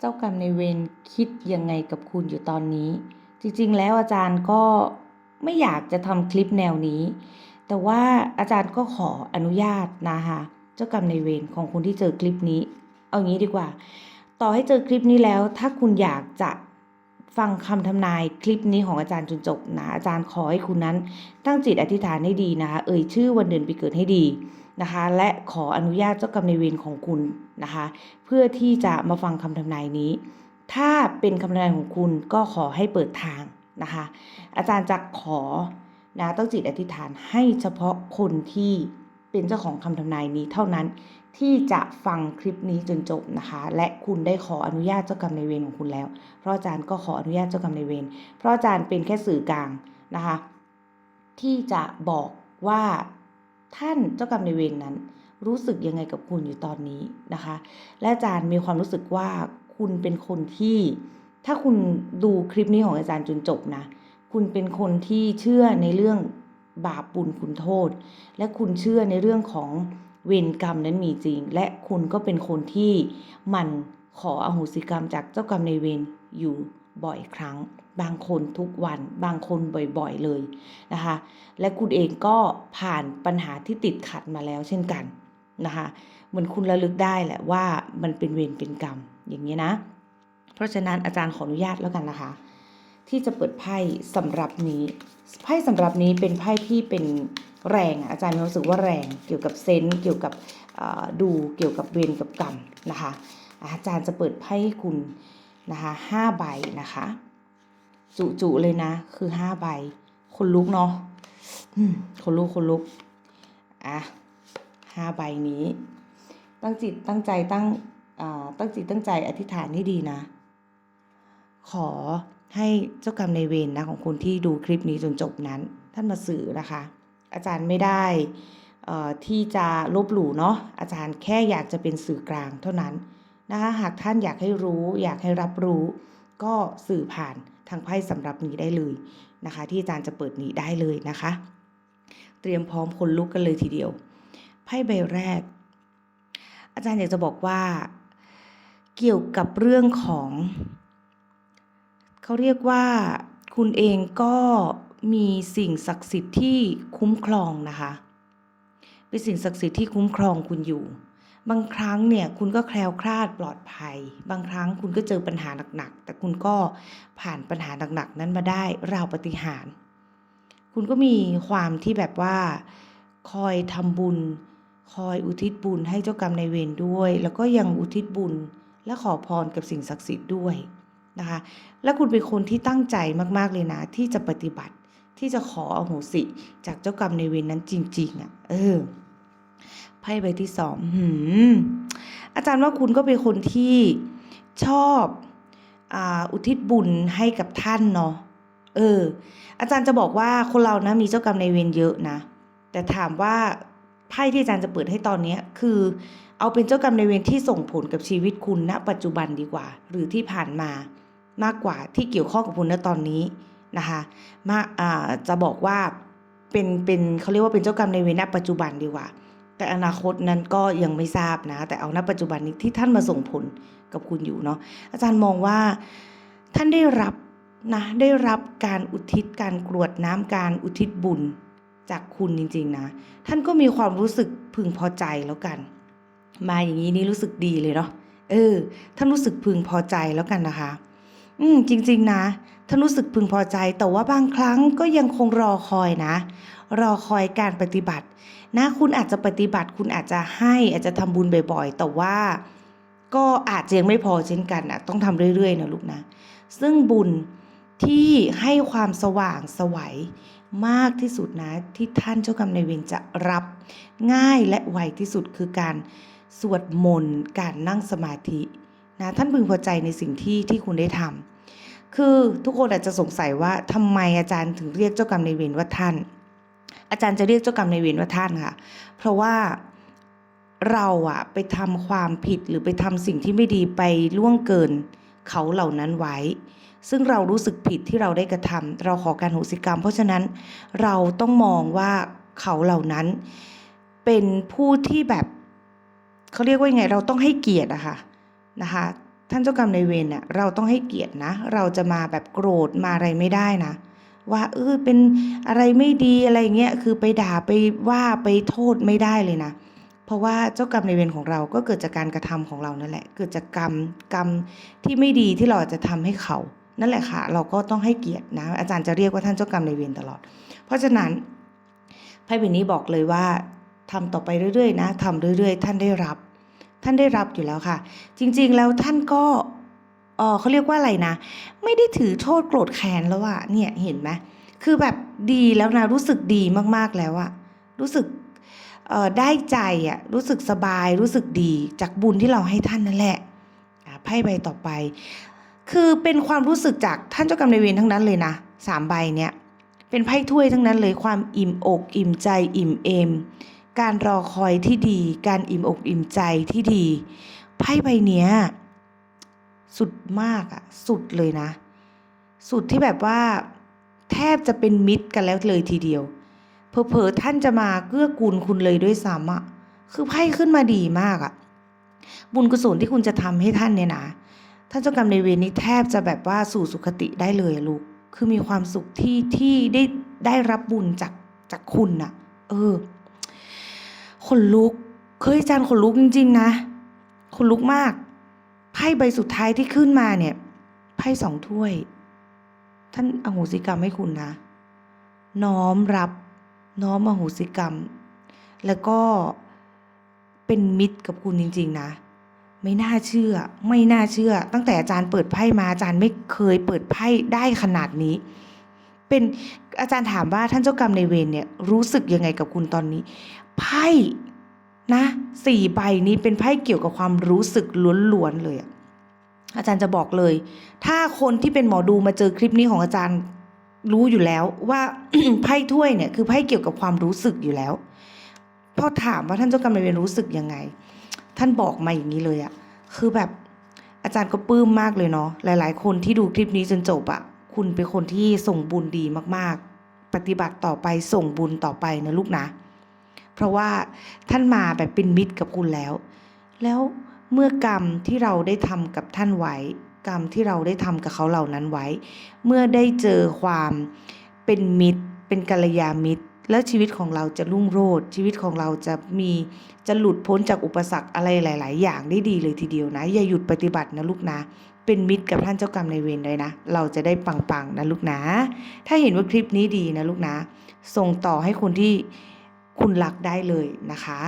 เจ้ากรรมในเวรคิดยังไงกับคุณอยู่ตอนนี้ จริงๆ แล้วอาจารย์ก็ไม่อยากจะทำคลิปแนวนี้ แต่ว่าอาจารย์ก็ขออนุญาตนะคะเจ้ากรรมในเวรของคุณที่เจอคลิปนี้ เอางี้ดีกว่า ต่อให้เจอคลิปนี้แล้ว ถ้าคุณอยากจะฟังคำทำนายคลิปนี้ของอาจารย์จนจบนะอาจารย์ขอให้คุณนั้น ตั้งจิตอธิษฐานให้ดีนะคะเอ่ยชื่อวันเดือนปีเกิดให้ดีนะคะ และขออนุญาตเจ้ากรรมในเวรของคุณ นะคะ เพื่อที่จะมาฟังคำทำนายนี้ ถ้าเป็นคำทำนายของคุณก็ขอให้เปิดทางนะคะ อาจารย์จะขอนะตั้งจิตอธิษฐานให้เฉพาะคนที่เป็นเจ้าของคำทำนายนี้เท่านั้นที่จะฟังคลิปนี้จนจบนะคะ และคุณได้ขออนุญาตเจ้ากรรมนายเวรของคุณแล้ว เพราะอาจารย์ก็ขออนุญาตเจ้ากรรมนายเวรเพราะอาจารย์เป็นแค่สื่อกลางนะคะ ที่จะบอกว่าท่านเจ้ากรรมนายเวรนั้น รู้สึกยังไงกับคุณอยู่ตอนนี้นะคะ และอาจารย์มีความรู้สึกว่าคุณเป็นคนที่ ถ้าคุณดูคลิปนี้ของอาจารย์จนจบนะ คุณเป็นคนที่เชื่อในเรื่องบาปบุญคุณโทษ และคุณเชื่อในเรื่องของเวรกรรมนั้นมีจริง และคุณก็เป็นคนที่มันขออโหสิกรรมจากเจ้ากรรมในเวรอยู่บ่อยครั้ง บางคนทุกวัน บางคนบ่อยๆเลยนะคะ และคุณเองก็ผ่านปัญหาที่ติดขัดมาแล้วเช่นกัน นะคะเหมือนคุณระลึกได้แหละว่ามันเป็นเวรเป็นกรรมอย่างนี้นะ เพราะฉะนั้นอาจารย์ขออนุญาตแล้วกันนะคะ ที่จะเปิดไพ่สำหรับนี้ไพ่สำหรับนี้เป็นไพ่ที่เป็นแรงอาจารย์มีความรู้สึกว่าแรงเกี่ยวกับเซนส์เกี่ยวกับดูเกี่ยวกับเวรกับกรรมนะคะอาจารย์จะเปิดไพ่ให้คุณนะคะห้าใบนะคะจุๆเลยนะ คือห้าใบคนลุกเนาะคนลุกคนลุกอะ ห้าใบนี้ ตั้งจิตตั้งใจตั้งตั้งจิตตั้งใจอธิษฐานให้ดีนะ ขอให้เจ้ากรรมในายเวรนะของคุณที่ดูคลิปนี้จนจบนั้น ท่านมาสื่อนะคะ อาจารย์ไม่ได้ที่จะลบหลู่เนาะอาจารย์แค่อยากจะเป็นสื่อกลางเท่านั้นนะคะหากท่านอยากให้รู้อยากให้รับรู้ ก็สื่อผ่านทางไพ่สำหรับนี้ได้เลยนะคะ ที่อาจารย์จะเปิดนี้ได้เลยนะคะ เตรียมพร้อมคนลุกกันเลยทีเดียว ไพ่ใบแรก อาจารย์อยากจะบอกว่า เกี่ยวกับเรื่องของ เขาเรียกว่าคุณเองก็มีสิ่งศักดิ์สิทธิ์ที่คุ้มครองนะคะเป็นสิ่งศักดิ์สิทธิ์ที่คุ้มครองคุณอยู่ บางครั้งเนี่ยคุณก็แคล้วคลาดปลอดภัย บางครั้งคุณก็เจอปัญหาหนักๆ แต่คุณก็ผ่านปัญหาหนักๆ นั้นมาได้ราวปฏิหาร คุณก็มีความที่แบบว่า คอยทำบุญ คอยอุทิศบุญให้เจ้ากรรมนายเวรด้วย แล้วก็ยังอุทิศบุญและขอพรกับสิ่งศักดิ์สิทธิ์ด้วยนะคะและคุณเป็นคนที่ตั้งใจมากๆเลยนะ ที่จะปฏิบัติที่จะขออโหสิจากเจ้ากรรมในายเวรนั้นจริง ๆอะเออไพ่ใบที่สองอาจารย์ว่าคุณก็เป็นคนที่ชอบอุทิศบุญให้กับท่านเนาะเออ อาจารย์จะบอกว่าคนเรานะมีเจ้ากรรมในายเวรเยอะนะ แต่ถามว่า ไพ่ที่อาจารย์จะเปิดให้ตอนนี้คือ เอาเป็นเจ้ากรรมในเวรที่ส่งผลกับชีวิตคุณณ ปัจจุบันดีกว่า หรือที่ผ่านมามากกว่าที่เกี่ยวข้องกับคุณณตอนนี้นะคะมาจะบอกว่าเป็นเป็นเขาเรียกว่าเป็นเจ้ากรรมในเวรณปัจจุบันดีกว่า แต่อนาคตนั้นก็ยังไม่ทราบนะ แต่เอาณปัจจุบันนี้ที่ท่านมาส่งผลกับคุณอยู่เนาะอาจารย์มองว่าท่านได้รับนะได้รับการอุทิศการกรวดน้ำการอุทิศบุญ จากคุณจริงๆนะ ท่านก็มีความรู้สึกพึงพอใจแล้วกัน มาอย่างนี้นี่รู้สึกดีเลยเนาะเออ ท่านรู้สึกพึงพอใจแล้วกันนะคะ อืม จริง ๆ นะ ท่านรู้สึกพึงพอใจ แต่ว่าบางครั้งก็ยังคงรอคอยนะ รอคอยการปฏิบัติ นะ คุณอาจจะปฏิบัติ คุณอาจจะให้ อาจจะทำบุญบ่อย ๆ แต่ว่าก็อาจจะยังไม่พอเช่นกันนะต้องทำเรื่อยๆนะลูกนะ ซึ่งบุญ ที่ให้ความสว่างสวัยมากที่สุดนะ ที่ท่านเจ้ากรรมนายเวรจะรับง่ายและไวที่สุดคือการสวดมนต์การนั่งสมาธินะท่านพึงพอใจในสิ่งที่ที่คุณได้ทำคือทุกคนอาจจะสงสัยว่าทำไมอาจารย์ถึงเรียกเจ้ากรรมนายเวรว่าท่าน อาจารย์จะเรียกเจ้ากรรมนายเวรว่าท่านค่ะ เพราะว่าเราอะไปทำความผิดหรือไปทำสิ่งที่ไม่ดีไปล่วงเกินเขาเหล่านั้นไว้ ซึ่งเรารู้สึกผิดที่เราได้กระทำเราขอการโหสิกรรม เพราะฉะนั้นเราต้องมองว่าเขาเหล่านั้น เป็นผู้ที่แบบเขาเรียกว่าไง เราต้องให้เกียรติอะค่ะนะคะท่านเจ้ากรรมนายเวรน่ะเราต้องให้เกียรตินะ เราจะมาแบบโกรธมาอะไรไม่ได้นะ ว่าเออเป็นอะไรไม่ดีอะไรเงี้ยคือไปด่าไปว่าไปโทษไม่ได้เลยนะเพราะว่าเจ้ากรรมนายเวรของเราก็เกิดจากการกระทำของเรานั่นแหละ เกิดจากกรรมกรรมที่ไม่ดีที่เราจจะทำให้เขา นั่นแหละค่ะ เราก็ต้องให้เกียรตินะ อาจารย์จะเรียกว่าท่านเจ้ากรรมนายเวรตลอด เพราะฉะนั้นไพ่ใบนี้บอกเลยว่าทำต่อไปเรื่อยๆ นะทำเรื่อย ๆ ท่านได้รับ ท่านได้รับอยู่แล้วค่ะ จริงๆแล้วท่านก็เออเขาเรียกว่าอะไรนะ ไม่ได้ถือโทษโกรธแค้นแล้วอะเนี่ยเห็นไหมคือแบบดีแล้วนะรู้สึกดีมากๆแล้วอะรู้สึกเออได้ใจอะรู้สึกสบายรู้สึกดีจากบุญที่เราให้ท่านนั่นแหละไพ่ใบต่อไป คือเป็นความรู้สึกจากท่านเจ้ากรรมนายเวรทั้งนั้นเลยนะสามใบเนี้ยเป็นไพ่ถ้วยทั้งนั้นเลยความอิ่มอกอิ่มใจอิ่มเอม การรอคอยที่ดี การอิ่มอกอิ่มใจที่ดี ไพ่ใบเนี้ยสุดมากอะสุดเลยนะ สุดที่แบบว่า แทบจะเป็นมิตรกันแล้วเลยทีเดียวเผลอๆท่านจะมาเกื้อกูลคุณเลยด้วยซ้ำอะคือไพ่ขึ้นมาดีมากอะบุญกุศลที่คุณจะทำให้ท่านเนี่ยนะ ท่านเจ้ากรรมในายเวรนี้แทบจะแบบว่าสู่สุคติได้เลยลูก คือมีความสุขที่ที่ได้ได้รับบุญจากจากคุณน่ะ เออขนลุก เคยอาจารย์ขนลุกจริง ๆ นะขนลุกมาก ไพ่ใบสุดท้ายที่ขึ้นมาเนี่ย ไพ่สองถ้วย ท่านอโหสิกรรมให้คุณนะ น้อมรับ น้อมอโหสิกรรม แล้วก็เป็นมิตรกับคุณจริง ๆ นะ ไม่น่าเชื่อ ไม่น่าเชื่อ ตั้งแต่อาจารย์เปิดไพ่มาอาจารย์ไม่เคยเปิดไพ่ได้ขนาดนี้ เป็นอาจารย์ถามว่าท่านเจ้ากรรมในายเวรเนี่ยรู้สึกยังไงกับคุณตอนนี้ ไพ่นะสี่ใบนี้เป็นไพ่เกี่ยวกับความรู้สึกล้วนๆเลยอะอาจารย์จะบอกเลย ถ้าคนที่เป็นหมอดูมาเจอคลิปนี้ของอาจารย์รู้อยู่แล้วว่าไพ่ถ้วยเนี่ยคือไพ่เกี่ยวกับความรู้สึกอยู่แล้วพอถามว่าท่านเจ้ากรรมนายเวรรู้สึกยังไง ท่านบอกมาอย่างนี้เลยอะคือแบบอาจารย์ก็ปลื้มมากเลยเนาะหลาย ๆ คนที่ดูคลิปนี้จนจบอะคุณเป็นคนที่ส่งบุญดีมากๆ ปฏิบัติต่อไปส่งบุญต่อไปนะลูกนะ เพราะว่าท่านมาแบบเป็นมิตรกับคุณแล้ว แล้วเมื่อกรรมที่เราได้ทำกับท่านไว้ กรรมที่เราได้ทำกับเขาเหล่านั้นไว้ เมื่อได้เจอความเป็นมิตร เป็นกัลยาณมิตร แล้วชีวิตของเราจะรุ่งโรจน์ชีวิตของเราจะมีจะหลุดพ้นจากอุปสรรคอะไรหลาย ๆ อย่างได้ดีเลยทีเดียวนะ อย่าหยุดปฏิบัตินะลูกนะเป็นมิตรกับท่านเจ้ากรรมนายเวรเลยนะ เราจะได้ปังๆนะลูกนะ ถ้าเห็นว่าคลิปนี้ดีนะลูกนะ ส่งต่อให้คนที่คุณรักได้เลยนะคะ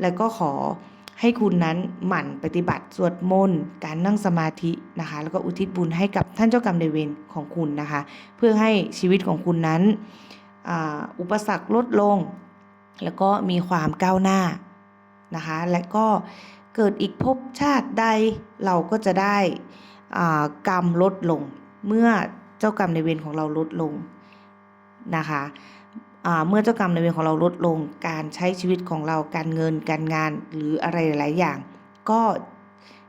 แล้วก็ขอให้คุณนั้นหมั่นปฏิบัติสวดมนต์การนั่งสมาธินะคะ แล้วก็อุทิศบุญให้กับท่านเจ้ากรรมนายเวรของคุณนะคะ เพื่อให้ชีวิตของคุณนั้น อุปสรรคลดลง แล้วก็มีความก้าวหน้านะคะ และก็เกิดอีกภพชาติใดเราก็จะได้กรรมลดลง เมื่อเจ้ากรรมในเวรของเราลดลงนะคะเมื่อเจ้ากรรมในเวรของเราลดลง การใช้ชีวิตของเราการเงินการงานหรืออะไรหลายอย่าง ก็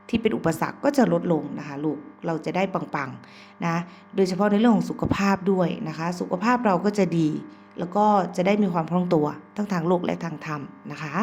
ที่เป็นอุปสรรคก็จะลดลงนะคะลูก เราจะได้ปังๆนะโดยเฉพาะในเรื่องของสุขภาพด้วยนะคะ สุขภาพเราก็จะดี แล้วก็จะได้มีความคล่องตัวทั้งทางโลกและทางธรรมนะคะ